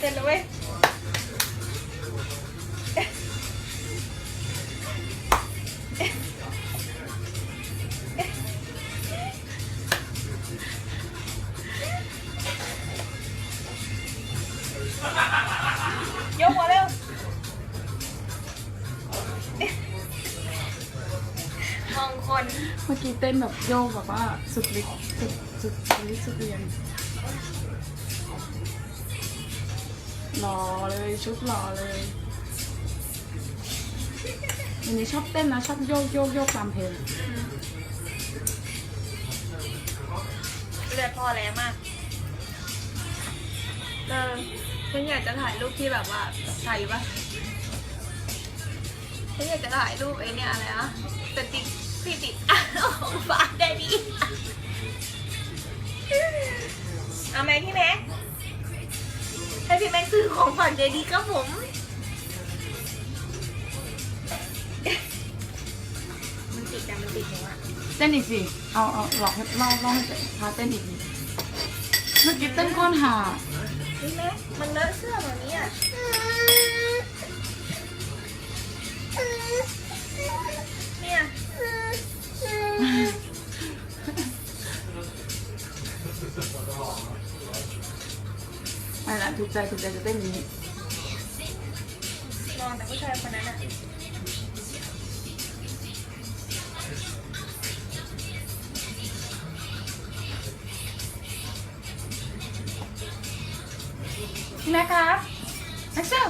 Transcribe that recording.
เต้นแล้วเว้ยยกหัวเร็วมองคน เมื่อกี้เต้นแบบโยกแบบว่าสุดฤทธิ์สุดสุดฤทธิ์สุดเรียน หล่อเลยชุดหล่อเลยอันนี้ชอบเต้นนะชอบโยกโยกโยกตามเพลงเลือดพ่อแรงมากเออฉันอยากจะถ่ายรูปที่แบบว่าถ่ายอยู่ปะฉันอยากจะถ่ายรูปไอ้เนี่ยอะไรอะสติ๊กที่ติดอะของฟ้าได้ดีเอาไหมพี่แม็ก ให้พี่แม็กซื้อของฝากใจดีครับผม มันติดอะมันติดหนูอะเต้นอีกสิ เอาเอาหลอกให้เล่าเล่าให้เต้นพาเต้นอีกดิเมื่อกี้เต้นก้อนหาพี่แม็กมันเลอะเสื้อแบบนี้อะเนี่ย ไม่ละถูกใจถูกใจจะเต้นอย่างนี้มองแต่ผู้ชายคนนั้นอะพี่แม็กครับแม็กเซล